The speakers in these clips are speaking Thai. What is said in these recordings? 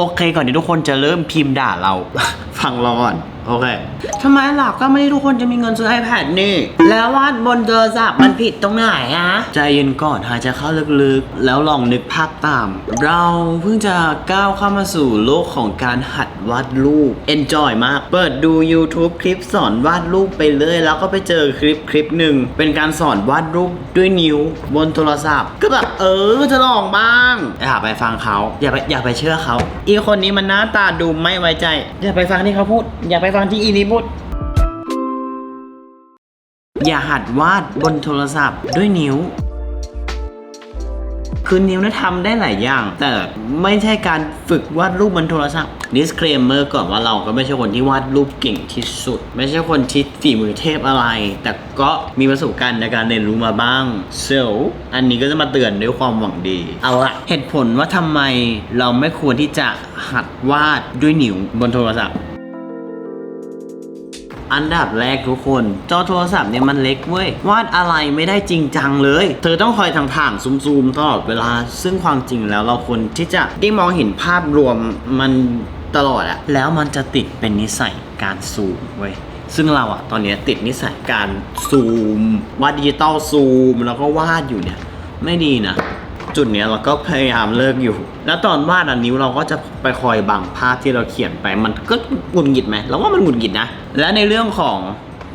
โอเคก่อนที่ทุกคนจะเริ่มพิมพ์ด่าเรา ฟังเราก่อนโอเคทำไมหลักก็ไม่ได้ทุกคนจะมีเงินซื้อ iPad นี่ แล้ววาดบนโทรศัพท์มันผิดตรงไหนอะใจเย็นก่อนหายใจเข้าลึกๆ แล้วลองนึกภาพตาม เราเพิ่งจะก้าวเข้ามาสู่โลกของการหัดวาดรูป enjoy มาก เปิดดู YouTube คลิปสอนวาดรูปไปเลยแล้วก็ไปเจอคลิปคลิปหนึ่งเป็นการสอนวาดรูปด้วยนิ้วบนโทรศัพท์ ก็แบบเออจะลองบ้างอย่าไปฟังเขาอย่าไปอย่าไปเชื่อเขาอีคนนี้มันหน้าตาดูไม่ไว้ใจ อย่าไปฟังที่เขาพูดอย่าไปฟังที่อีนี้พูดอย่าหัดวาดบนโทรศัพท์ด้วยนิ้ว คือนิ้วนี่ยทำได้หลายอย่าง แต่ไม่ใช่การฝึกวาดรูปบนโทรศัพท์ disclaimer ก่อนว่าเราก็ไม่ใช่คนที่วาดรูปเก่งที่สุด ไม่ใช่คนที่ฝีมือเทพอะไร แต่ก็มีประสบการณ์ในการเรียนรู้มาบ้าง so อันนี้ก็จะมาเตือนด้วยความหวังดี เอาละเหตุผลว่าทำไมเราไม่ควรที่จะหัดวาดด้วยนิ้วบนโทรศัพท์ อันดับแรกทุกคน จอโทรศัพท์เนี่ยมันเล็กเว้ย วาดอะไรไม่ได้จริงจังเลย เธอต้องคอยทางถ่างๆซูมๆตลอดเวลา ซึ่งความจริงแล้วเราควรที่จะได้มองเห็นภาพรวมมันตลอดอะแล้วมันจะติดเป็นนิสัยการซูมเว้ยซึ่งเราอะตอนนี้ติดนิสัยการซูมวาดดิจิตอลซูม แล้วก็วาดอยู่เนี่ย ไม่ดีนะ จุดเนี้ยเราก็พยายามเลิกอยู่ แล้วตอนวาดอันนิ้วเราก็จะไปคอยบังภาพที่เราเขียนไป มันก็หงุดหงิดไหมเราว่ามันหงุดหงิดนะ และในเรื่องของ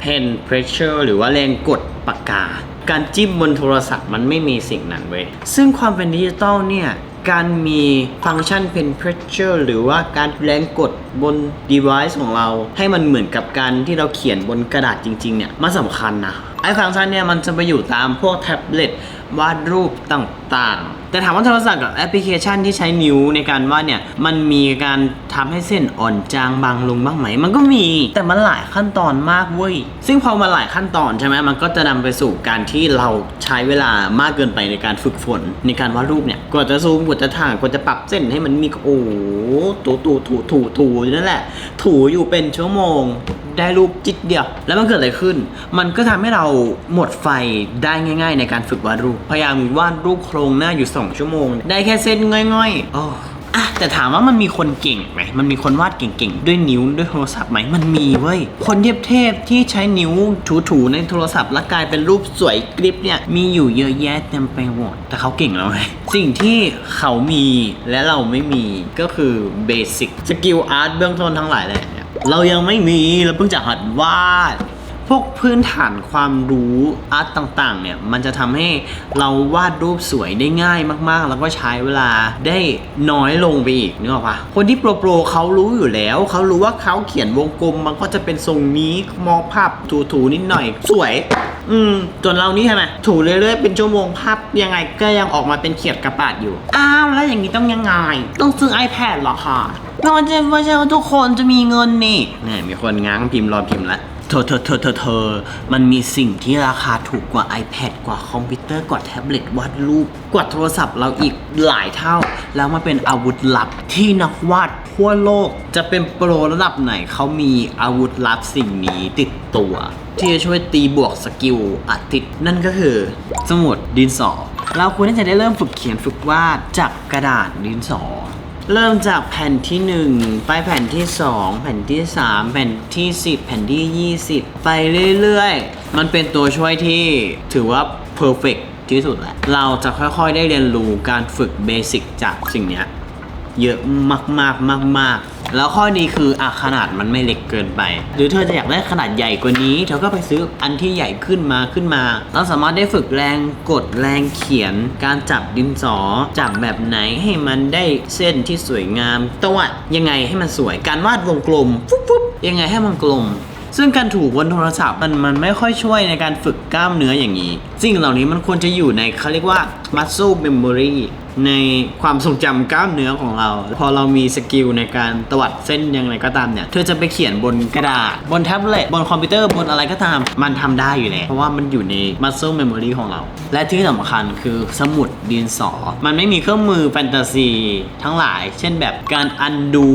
pen pressure หรือว่าแรงกดปากกา การจิ้มบนโทรศัพท์มันไม่มีสิ่งนั้นเว้ย ซึ่งความเป็นดิจิตอลเนี่ย การมีฟังก์ชัน pen pressure หรือว่าการแรงกดบน device ของเรา ให้มันเหมือนกับการที่เราเขียนบนกระดาษจริง ๆ เนี่ย มันสำคัญนะ ไอ้ฟังก์ชันเนี่ยมันจะไปอยู่ตามพวกแท็บเล็ตวาดรูปต่างๆ แต่ถามว่าโทรศัพท์กับแอปพลิเคชันที่ใช้นิ้วในการวาดเนี่ย มันมีการทำให้เส้นอ่อนจางบางลงบ้างไหม มันก็มี แต่มันหลายขั้นตอนมากเว้ย ซึ่งพอมาหลายขั้นตอนใช่ไหมมันก็จะนำไปสู่การที่เราใช้เวลามากเกินไปในการฝึกฝนในการวาดรูปเนี่ย กว่าจะซูม กว่าจะถ่างกว่าจะปรับเส้นให้มันมีโอ้ถูถูถูถูถูนั่นแหละ ถูอยู่เป็นชั่วโมงได้รูปจิตเดียว แล้วมันเกิดอะไรขึ้น มันก็ทำให้เราหมดไฟได้ง่าย ๆ ในการฝึกวาดรูป พยายามวาดรูปโครงหน้าอยู่สอง2 ชั่วโมง ได้แค่เส้นง่อยๆอ้อะแต่ถามว่ามันมีคนเก่งไหมมันมีคนวาดเก่งๆ ด้วยนิ้วด้วยโทรศัพท์ไหมมันมีเว้ย คนเทพๆที่ใช้นิ้วถูๆในโทรศัพท์แล้วกลายเป็นรูปสวยกริบเนี่ยมีอยู่เยอะแยะเต็มไปหมดแต่เขาเก่งแล้วไงสิ่งที่เขามีและเราไม่มีก็คือเบสิกสกิลอาร์ตเบื้องต้นทั้งหลายแหละเรายังไม่มีเราเพิ่งจะหัดวาด พวกพื้นฐานความรู้อาร์ตต่างๆ เนี่ย มันจะทำให้เราวาดรูปสวยได้ง่ายมากๆ แล้วก็ใช้เวลาได้น้อยลงไปอีกนึกออกปะคนที่โปรโปรเขารู้อยู่แล้ว เขารู้ว่าเขาเขียนวงกลม มันก็จะเป็นทรงนี้มองภาพถูๆนิดหน่อย สวย อืมส่วนเรานี่ใช่ไหมถูเรื่อยๆเป็นชั่วโมงภาพยังไงก็ยังออกมาเป็นเขียดกระปาดอยู่ อ้าวแล้วอย่างนี้ต้องยังไง ต้องซื้อ iPad เหรอคะไม่ว่าจะไม่ใช่ทุกคนจะมีเงินนี่เนี่ยมีคนง้างพิมพ์รอพิมพ์ละเธอเธอเธอเธอเธอ มันมีสิ่งที่ราคาถูกกว่า iPad กว่าคอมพิวเตอร์ กว่าแท็บเล็ตวาดรูป กว่าโทรศัพท์เราอีกหลายเท่า แล้วมันเป็นอาวุธลับที่นักวาดทั่วโลก จะเป็นโปรระดับไหนเขามีอาวุธลับสิ่งนี้ติดตัว ที่จะช่วยตีบวกสกิลอาร์ติสต์นั่นก็คือ สมุดดินสอ เราควรที่จะได้เริ่มฝึกเขียนฝึกวาดจากกระดาษดินสอ เริ่มจากแผ่นที่ 1 ไปแผ่นที่ 2 แผ่นที่ 3 แผ่นที่ 10 แผ่นที่ 20 ไปเรื่อยๆ มันเป็นตัวช่วยที่ถือว่าเพอร์เฟกที่สุดแหละ เราจะค่อยๆ ได้เรียนรู้การฝึกเบสิกจากสิ่งนี้เยอะมากๆมากๆ แล้วข้อดีคืออะขนาดมันไม่เล็กเกินไป หรือเธอจะอยากได้ขนาดใหญ่กว่านี้ เธอก็ไปซื้ออันที่ใหญ่ขึ้นมาขึ้นมา เราสามารถได้ฝึกแรงกดแรงเขียน การจับดินสอจับแบบไหนให้มันได้เส้นที่สวยงามตวัดยังไงให้มันสวยการวาดวงกลมฟุ๊บฟุ๊บยังไงให้มันกลมซึ่งการถูบนโทรศัพท์มันมันไม่ค่อยช่วยในการฝึกกล้ามเนื้ออย่างนี้สิ่งเหล่านี้มันควรจะอยู่ในเขาเรียกว่า muscle memory ในความทรงจำกล้ามเนื้อของเรา พอเรามีสกิลในการตวัดเส้นยังไงก็ตามเนี่ย เธอจะไปเขียนบนกระดาษ บนแท็บเล็ตบนคอมพิวเตอร์บนอะไรก็ตาม มันทำได้อยู่แล้วเพราะว่ามันอยู่ใน muscle memory ของเรา และที่สำคัญคือสมุดดินสอ มันไม่มีเครื่องมือแฟนตาซีทั้งหลาย เช่นแบบการอันดู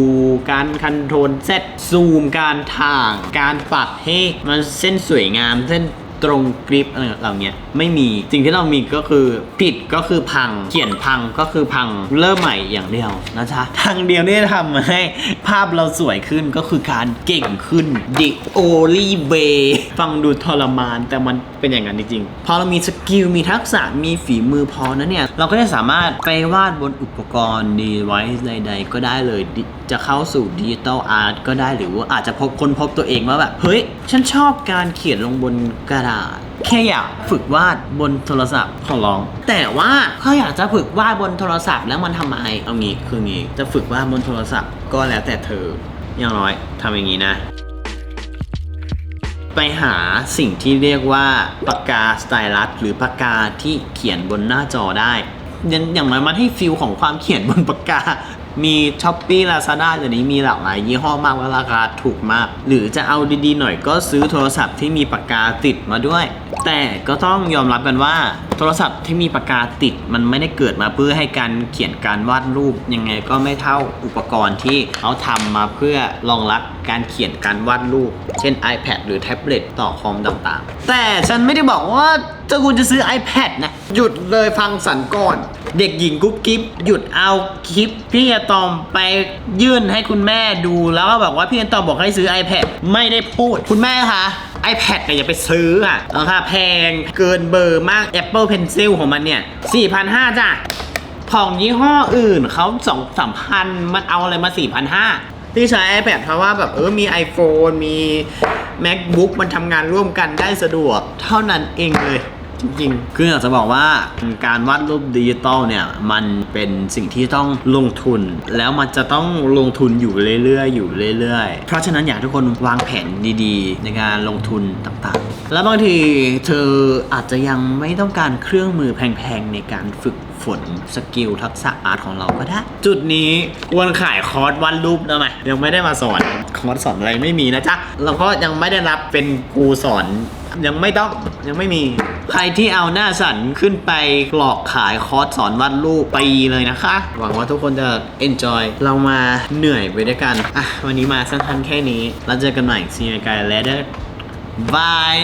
การคันโทรลเซตซูม การถ่าง การปรับให้มันเส้นสวยงามเส้น ตรงกริปอะไรเหล่าเนี้ยไม่มีสิ่งที่เรามีก็คือผิดก็คือพัง เขียนพังก็คือพังเริ่มใหม่อย่างเดียวนะจ๊ะทางเดียวที่ทำให้ภาพเราสวยขึ้นก็คือการเก่งขึ้น The only way ฟังดูทรมานแต่มันเป็นอย่างนั้นจริงๆพอเรามีสกิลมีทักษะมีฝีมือพอนะเนี่ย เราก็จะสามารถไปวาดบนอุปกรณ์ดีไว้ใดๆ ก็ได้เลยจะเข้าสู่ดิจิตอลอาร์ตก็ได้หรือว่าอาจจะพบคนพบตัวเองว่าแบบ เฮ้ย ฉันชอบการเขียนลงบนกระดาษ แค่อยากฝึกวาดบนโทรศัพท์ของร้อง แต่ว่าเขาอยากจะฝึกวาดบนโทรศัพท์แล้วมันทำไมเอางี้คืองี้จะฝึกวาดบนโทรศัพท์ก็แล้วแต่เธออย่างน้อยทำอย่างนี้นะ ไปหาสิ่งที่เรียกว่าปากกาสไตลัสหรือปากกาที่เขียนบนหน้าจอได้ย่างอย่างน้อยมันให้ฟิลของความเขียนบนปากกา มีช้อปปี้ลาซาด้าเดี๋ยวนี้มีหลากหลายยี่ห้อมากและราคาถูกมาก หรือจะเอาดีๆหน่อยก็ซื้อโทรศัพท์ที่มีปากกาติดมาด้วย แต่ก็ต้องยอมรับกันว่า โทรศัพท์ที่มีปากกาติดมันไม่ได้เกิดมาเพื่อให้การเขียนการวาดรูปยังไงก็ไม่เท่าอุปกรณ์ที่เขาทำมาเพื่อรองรับการเขียนการวาดรูป เช่น iPad หรือแท็บเล็ตต่อคอมต่างๆ แต่ฉันไม่ได้บอกว่าจะคุณจะซื้อ iPad นะ หยุดเลยฟังสันก่อน เด็กหญิงกุ๊บกิ๊บหยุดเอาคลิปพี่อะตอมไปยื่นให้คุณแม่ดูแล้วก็บอกว่าพี่อะตอมบอกให้ซื้อ iPad ไม่ได้พูดคุณแม่คะ iPad เนี่ยอย่าไปซื้ออะราคาแพงเกินเบอร์มาก Apple Pencil ของมันเนี่ย4,500จ้ะของยี่ห้ออื่นเขาสองสามพันมันเอาอะไรมา4,500ที่ใช้ iPad เพราะว่าแบบเออมี iPhone มี MacBook มันทำงานร่วมกันได้สะดวก เท่านั้นเองเลย จริงๆ คืออยากจะบอกว่าการวาดรูปดิจิตอลเนี่ย มันเป็นสิ่งที่ต้องลงทุน แล้วมันจะต้องลงทุนอยู่เรื่อยๆ อยู่เรื่อยๆ เพราะฉะนั้นอยากทุกคนวางแผนดีๆ ในการลงทุนต่างๆ แล้วบางทีเธออาจจะยังไม่ต้องการเครื่องมือแพงๆ ในการฝึก ฝนสกิลทักษะอาร์ตของเราก็ได้ จุดนี้ควรขายคอร์สวาดรูปนะไหมยังไม่ได้มาสอนคอร์สสอนอะไรไม่มีนะจ๊ะแล้วก็ยังไม่ได้รับเป็นครูสอนยังไม่ต้องยังไม่มีใครที่เอาหน้าสันขึ้นไปหลอกขายคอร์สสอนวาดรูปไปเลยนะคะ หวังว่าทุกคนจะ enjoy เรามาเหนื่อยไปด้วยกัน อะ วันนี้มาสั้นๆแค่นี้ แล้วเจอกันใหม่ see you guys later bye